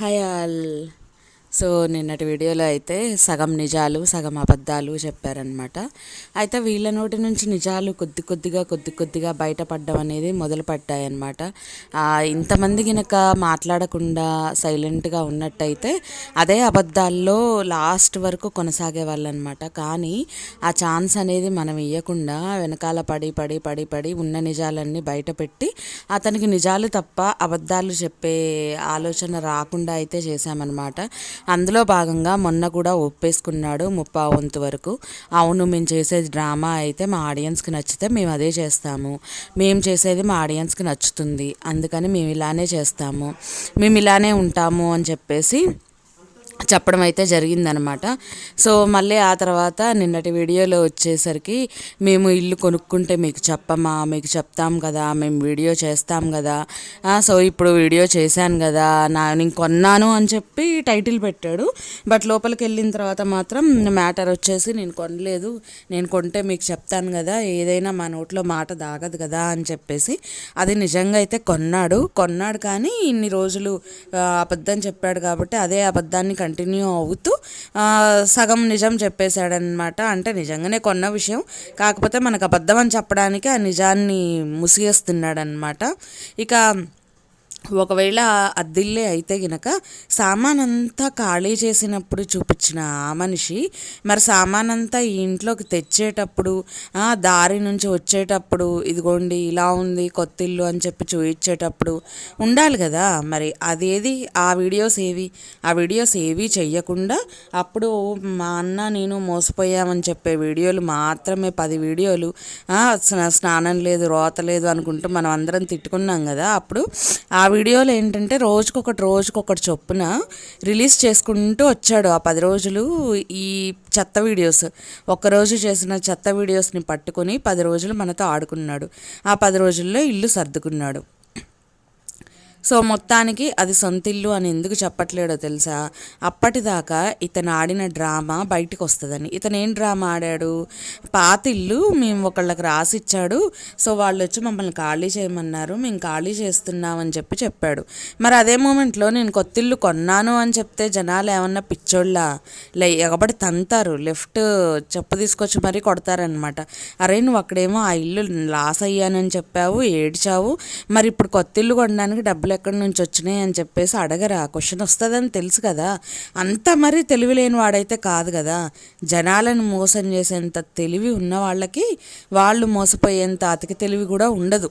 Hi all so నిన్నటి వీడియోలో అయితే సగం నిజాలు సగం అబద్ధాలు చెప్పారనమాట అయితే వీళ్ళ నోటి నుంచి నిజాలు కొద్ది కొద్దిగా కొద్ది కొద్దిగా బయటపడడం అనేది మొదలు పడ్డాయన్నమాట ఇంతమంది గనక మాట్లాడకుండా సైలెంట్గా ఉన్నట్టయితే అదే అబద్ధాల్లో లాస్ట్ వరకు కొనసాగే వాళ్ళనమాట కానీ ఆ ఛాన్స్ అనేది మనం ఇవ్వకుండా వెనకాల పడి పడి పడి పడి ఉన్న నిజాలన్నీ బయటపెట్టి అతనికి నిజాలు తప్ప అబద్ధాలు చెప్పే ఆలోచన రాకుండా అయితే చేశామన్నమాట. అందులో భాగంగా మొన్న కూడా ఒప్పేసుకున్నాడు ముప్పా వంతు వరకు. అవును మేము చేసేది డ్రామా అయితే మా ఆడియన్స్కి నచ్చితే మేము అదే చేస్తాము. మేము చేసేది మా ఆడియన్స్కి నచ్చుతుంది. అందుకని మేము ఇలానే చేస్తాము. మేము ఇలానే ఉంటాము అని చెప్పేసి చెప్పడం అయితే జరిగిందనమాట. సో మళ్ళీ ఆ తర్వాత నిన్నటి వీడియోలో వచ్చేసరికి మేము ఇల్లు కొనుక్కుంటే మీకు చెప్పమా మీకు చెప్తాం కదా మేము వీడియో చేస్తాం కదా. సో ఇప్పుడు వీడియో చేశాను కదా నా నేను కొన్నాను అని చెప్పి టైటిల్ పెట్టాడు. బట్ లోపలికి వెళ్ళిన తర్వాత మాత్రం మ్యాటర్ వచ్చేసి నేను కొనలేదు. నేను కొంటే మీకు చెప్తాను కదా ఏదైనా మా నోట్లో మాట దాగదు కదా అని చెప్పేసి అది నిజంగా అయితే కొన్నాడు. కొన్నాడు కానీ ఇన్ని రోజులు అబద్ధం చెప్పాడు కాబట్టి అదే అబద్ధాన్ని కంటిన్యూ అవుతూ సగం నిజం చెప్పేశాడనమాట అంటే నిజంగానే కొన్న విషయం. కాకపోతే మనకు అబద్ధం అని చెప్పడానికి ఆ నిజాన్ని ముసిగేస్తున్నాడనమాట ఇక ఒకవేళ అద్దిల్లే అయితే గనక సామాన్ అంతా ఖాళీ చేసినప్పుడు చూపించిన ఆ మనిషి మరి సామాన్ అంతా ఈ ఇంట్లోకి తెచ్చేటప్పుడు దారి నుంచి వచ్చేటప్పుడు ఇదిగోండి ఇలా ఉంది కొత్త ఇల్లు అని చెప్పి చూపించేటప్పుడు ఉండాలి కదా. మరి అదేది? ఆ వీడియోస్ ఏవి? ఆ వీడియోస్ ఏవి చెయ్యకుండా అప్పుడు మా అన్న నేను మోసపోయామని చెప్పే వీడియోలు మాత్రమే పది వీడియోలు స్నానం లేదు రోత లేదు అనుకుంటూ మనం అందరం తిట్టుకున్నాం కదా. అప్పుడు ఆ వీడియోలు ఏంటంటే రోజుకొకటి రోజుకొకటి చొప్పున రిలీజ్ చేసుకుంటూ వచ్చాడు ఆ పది రోజులు ఈ చెత్త వీడియోస్. ఒక్కరోజు చేసిన చెత్త వీడియోస్ని పట్టుకొని పది రోజులు మనతో ఆడుకున్నాడు. ఆ పది రోజుల్లో ఇల్లు సర్దుకున్నాడు. సో మొత్తానికి అది సొంతిల్లు అని ఎందుకు చెప్పట్లేడో తెలుసా? అప్పటిదాకా ఇతను ఆడిన డ్రామా బయటకు వస్తుందని ఇతను ఏం డ్రామా ఆడాడు? పాతిల్లు మేము ఒకళ్ళకి రాసిచ్చాడు. సో వాళ్ళు వచ్చి మమ్మల్ని ఖాళీ చేయమన్నారు. మేము ఖాళీ చేస్తున్నామని చెప్పి చెప్పాడు. మరి అదే మూమెంట్లో నేను కొత్తిల్లు కొన్నాను అని చెప్తే జనాలు ఏమన్నా పిచ్చోళ్ళ? లే ఎగబడి తంతారు. లెఫ్ట్ చెప్పు తీసుకొచ్చి మరీ కొడతారనమాట అరే నువ్వు అక్కడేమో ఆ ఇల్లు లాస్ అయ్యానని చెప్పావు ఏడ్చావు. మరి ఇప్పుడు కొత్తిల్లు కొనడానికి డబ్బులు ఎక్కడి నుంచి వచ్చినాయి అని చెప్పేసి అడగరా. క్వశ్చన్ వస్తుందని తెలుసు కదా. అంత మరీ తెలివి లేని వాడైతే కాదు కదా. జనాలను మోసం చేసేంత తెలివి ఉన్న వాళ్ళకి వాళ్ళు మోసపోయేంత అతికి తెలివి కూడా ఉండదు.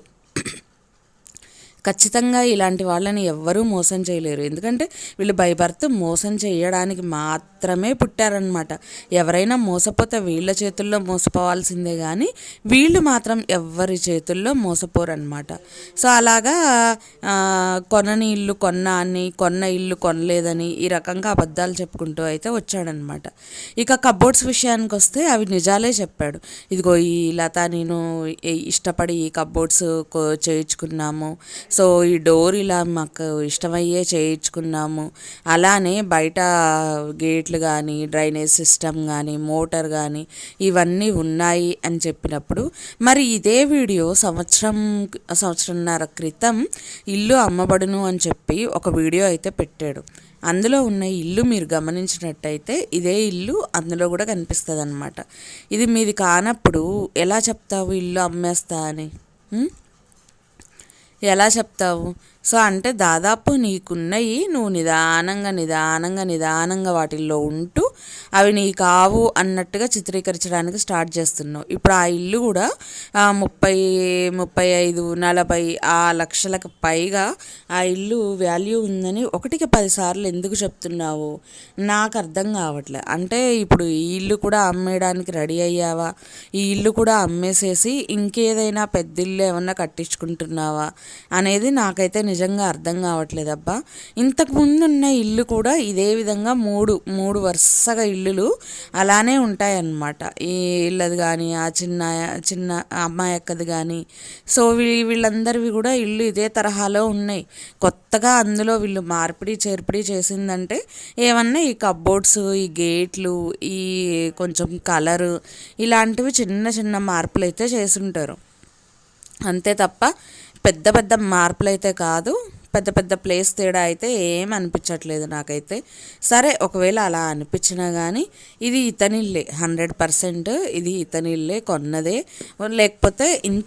ఖచ్చితంగా ఇలాంటి వాళ్ళని ఎవ్వరూ మోసం చేయలేరు. ఎందుకంటే వీళ్ళు బై బర్త్ మోసం చేయడానికి మాత్రమే పుట్టారనమాట ఎవరైనా మోసపోతే వీళ్ళ చేతుల్లో మోసపోవాల్సిందే కానీ వీళ్ళు మాత్రం ఎవరి చేతుల్లో మోసపోరనమాట సో అలాగా కొనని ఇల్లు కొన్న అని కొన్న ఇల్లు కొనలేదని ఈ రకంగా అబద్ధాలు చెప్పుకుంటూ అయితే వచ్చాడనమాట ఇక కబోర్డ్స్ విషయానికి వస్తే అవి నిజాలే చెప్పాడు. ఇదిగో ఈ లత నేను ఇష్టపడి ఈ కబోర్డ్స్ చేయించుకున్నాము. సో ఈ డోర్ ఇలా మాకు ఇష్టమయ్యే చేయించుకున్నాము. అలానే బయట గేట్లు కానీ డ్రైనేజ్ సిస్టమ్ కానీ మోటార్ కానీ ఇవన్నీ ఉన్నాయి అని చెప్పినప్పుడు మరి ఇదే వీడియో సంవత్సరం సంవత్సరంన్నర క్రితం ఇల్లు అమ్మబడును అని చెప్పి ఒక వీడియో అయితే పెట్టాడు. అందులో ఉన్న ఇల్లు మీరు గమనించినట్టయితే ఇదే ఇల్లు అందులో కూడా కనిపిస్తుంది అనమాట ఇది మీది కానప్పుడు ఎలా చెప్తావు ఇల్లు అమ్మేస్తా అని? ఎలా చెప్తావు సో అంటే దాదాపు నీకున్నవి నువ్వు నిదానంగా నిదానంగా నిదానంగా వాటిల్లో ఉంటూ అవి నీ కావు అన్నట్టుగా చిత్రీకరించడానికి స్టార్ట్ చేస్తున్నావు. ఇప్పుడు ఆ ఇల్లు కూడా ముప్పై ముప్పై ఐదు నలభై ఆ లక్షలకు పైగా ఆ ఇల్లు వాల్యూ ఉందని ఒకటికి పదిసార్లు ఎందుకు చెప్తున్నావు? నాకు అర్థం కావట్లే. అంటే ఇప్పుడు ఈ ఇల్లు కూడా అమ్మేయడానికి రెడీ అయ్యావా? ఈ ఇల్లు కూడా అమ్మేసేసి ఇంకేదైనా పెద్ద ఇల్లు ఏమన్నా కట్టించుకుంటున్నావా? అనేది నాకైతే నిజంగా అర్థం కావట్లేదు అబ్బా ఇంతకుముందు ఉన్న ఇల్లు కూడా ఇదే విధంగా మూడు మూడు వరుసగా ఇల్లులు అలానే ఉంటాయన్నమాట. ఈ ఇళ్ళది కానీ ఆ చిన్న చిన్న అమ్మాయి అక్కది కానీ సో వీళ్ళందరివి కూడా ఇల్లు ఇదే తరహాలో ఉన్నాయి. కొత్తగా అందులో వీళ్ళు మార్పిడి చేర్పిడి చేసిందంటే ఏమన్నా ఈ కబ్బోర్డ్స్ ఈ గేట్లు ఈ కొంచెం కలరు ఇలాంటివి చిన్న చిన్న మార్పులు అయితే చేసుంటారు. అంతే తప్ప పెద్ద పెద్ద మార్పులు అయితే కాదు. పెద్ద పెద్ద ప్లేస్ తేడా అయితే ఏం అనిపించట్లేదు నాకైతే. సరే ఒకవేళ అలా అనిపించినా కానీ ఇది ఇతనిల్లే హండ్రెడ్ పర్సెంట్ ఇది ఇతనిల్లే కొన్నదే. లేకపోతే ఇంత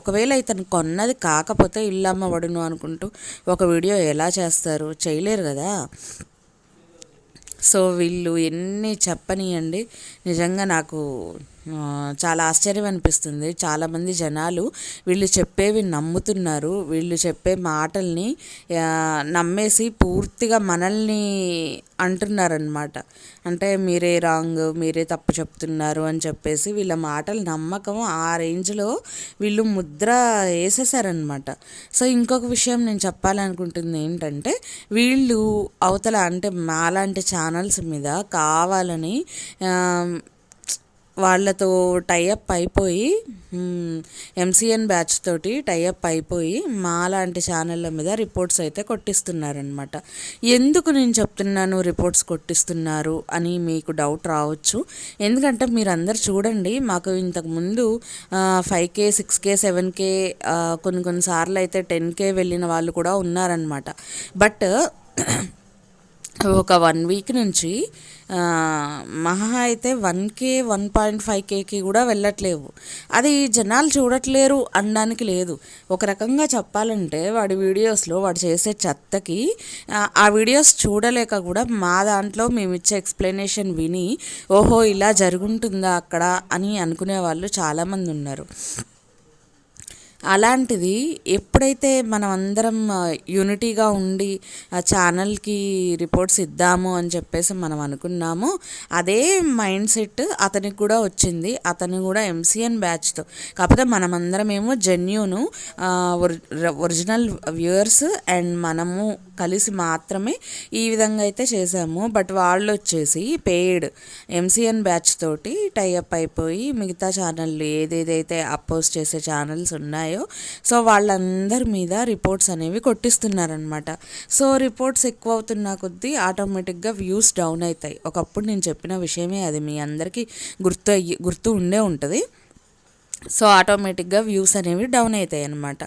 ఒకవేళ ఇతను కొన్నది కాకపోతే ఇల్లు అమ్మబడును అనుకుంటూ ఒక వీడియో ఎలా చేస్తారు? చేయలేరు కదా. సో వీళ్ళు ఎన్ని చెప్పనియండి. నిజంగా నాకు చాలా ఆశ్చర్యం అనిపిస్తుంది. చాలామంది జనాలు వీళ్ళు చెప్పేవి నమ్ముతున్నారు. వీళ్ళు చెప్పే మాటల్ని నమ్మేసి పూర్తిగా మనల్ని అంటున్నారనమాట అంటే మీరే రాంగ్ మీరే తప్పు చెప్తున్నారు అని చెప్పేసి వీళ్ళ మాటలు నమ్మకం ఆ రేంజ్లో వీళ్ళు ముద్ర వేసేసారనమాట సో ఇంకొక విషయం నేను చెప్పాలనుకుంటుంది ఏంటంటే వీళ్ళు అవతల అంటే మాలాంటి ఛానల్స్ మీద కావాలని వాళ్ళతో టైఅప్ అయిపోయి ఎంసీఎన్ బ్యాచ్ తోటి టైఅప్ అయిపోయి మా లాంటి ఛానళ్ళ మీద రిపోర్ట్స్ అయితే కొట్టిస్తున్నారనమాట ఎందుకు నేను చెప్తున్నాను రిపోర్ట్స్ కొట్టిస్తున్నారు అని మీకు డౌట్ రావచ్చు. ఎందుకంటే మీరందరు చూడండి మాకు ఇంతకుముందు five K six K seven K కొన్ని కొన్నిసార్లు అయితే టెన్ కే వెళ్ళిన వాళ్ళు కూడా ఉన్నారనమాట బట్ ఒక వన్ వీక్ నుంచి మహా అయితే one K one point five కేకి కూడా వెళ్ళట్లేవు. అది జనాలు చూడట్లేరు అనడానికి లేదు. ఒక రకంగా చెప్పాలంటే వాడి వీడియోస్లో వాడు చేసే చెత్తకి ఆ వీడియోస్ చూడలేక కూడా మా దాంట్లో మేము ఇచ్చే ఎక్స్ప్లెనేషన్ విని ఓహో ఇలా జరుగుంటుందా అక్కడ అని అనుకునే వాళ్ళు చాలామంది ఉన్నారు. అలాంటిది ఎప్పుడైతే మనం అందరం యూనిటీగా ఉండి ఆ ఛానల్కి రిపోర్ట్స్ ఇద్దాము అని చెప్పేసి మనం అనుకున్నామో అదే మైండ్ సెట్ అతనికి కూడా వచ్చింది. అతను కూడా ఎంసీఎన్ బ్యాచ్తో. కాకపోతే మనమందరం ఏమో జెన్యూను ఒరిజినల్ వ్యూయర్స్ అండ్ మనము కలిసి మాత్రమే ఈ విధంగా అయితే చేసాము. బట్ వాళ్ళు వచ్చేసి పెయిడ్ ఎంసీఎన్ బ్యాచ్ తోటి టైఅప్ అయిపోయి మిగతా ఛానళ్ళు ఏదేదైతే అపోజ్ చేసే ఛానల్స్ ఉన్నాయి సో వాళ్ళందరి మీద రిపోర్ట్స్ అనేవి కొట్టిస్తున్నారనమాట సో రిపోర్ట్స్ ఎక్కువ అవుతున్న కొద్దీ ఆటోమేటిక్గా వ్యూస్ డౌన్ అవుతాయి. ఒకప్పుడు నేను చెప్పిన విషయమే అది. మీ అందరికీ గుర్తు అయ్యి గుర్తు ఉండే ఉంటుంది. సో ఆటోమేటిక్గా వ్యూస్ అనేవి డౌన్ అవుతాయి అన్నమాట.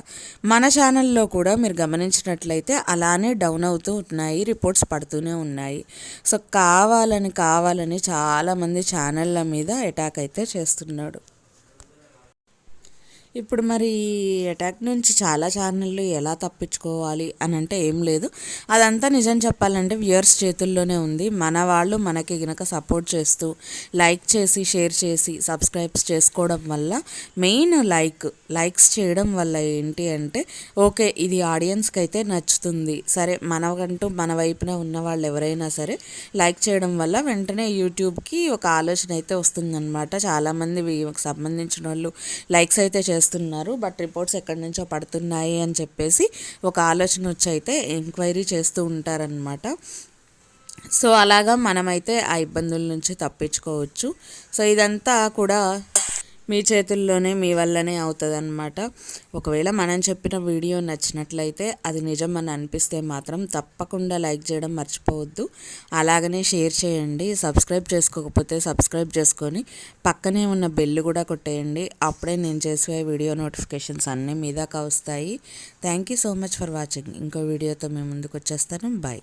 మన ఛానల్లో కూడా మీరు గమనించినట్లయితే అలానే డౌన్ అవుతూ ఉన్నాయి రిపోర్ట్స్ పడుతూనే ఉన్నాయి. సో కావాలని కావాలని చాలామంది ఛానళ్ళ మీద అటాక్ అయితే చేస్తున్నాడు. ఇప్పుడు మరి అటాక్ నుంచి చాలా ఛానళ్ళు ఎలా తప్పించుకోవాలి అని అంటే ఏం లేదు. అదంతా నిజం చెప్పాలంటే వ్యూయర్స్ చేతుల్లోనే ఉంది. మన వాళ్ళు మనకి గనక సపోర్ట్ చేస్తూ లైక్ చేసి షేర్ చేసి సబ్స్క్రైబ్స్ చేసుకోవడం వల్ల మెయిన్ లైక్ లైక్స్ చేయడం వల్ల ఏంటి అంటే ఓకే ఇది ఆడియన్స్కి అయితే నచ్చుతుంది. సరే మనకంటూ మన వైపున ఉన్న వాళ్ళు ఎవరైనా సరే లైక్ చేయడం వల్ల వెంటనే యూట్యూబ్కి ఒక ఆలోచన అయితే వస్తుందన్నమాట. చాలామంది సంబంధించిన వాళ్ళు లైక్స్ అయితే చేస్తారు చేస్తున్నారు బట్ రిపోర్ట్స్ ఎక్కడి నుంచో పడుతున్నాయి అని చెప్పేసి ఒక ఆలోచన వచ్చి అయితే ఎంక్వైరీ చేస్తూ ఉంటారనమాట సో అలాగా మనమైతే ఆ ఇబ్బందుల నుంచి తప్పించుకోవచ్చు. సో ఇదంతా కూడా మీ చేతుల్లోనే మీ వల్లనే అవుతుంది అనమాట ఒకవేళ మనం చెప్పిన వీడియో నచ్చినట్లయితే అది నిజం అని అనిపిస్తే మాత్రం తప్పకుండా లైక్ చేయడం మర్చిపోవద్దు. అలాగనే షేర్ చేయండి. సబ్స్క్రైబ్ చేసుకోకపోతే సబ్స్క్రైబ్ చేసుకొని పక్కనే ఉన్న బెల్ కూడా కొట్టేయండి. అప్పుడే నేను చేసే వీడియో నోటిఫికేషన్స్ అన్నీ మీ దాకా వస్తాయి. Thank you so much for watching. ఇంకో వీడియోతో మేము ముందుకు వచ్చేస్తాను. బాయ్.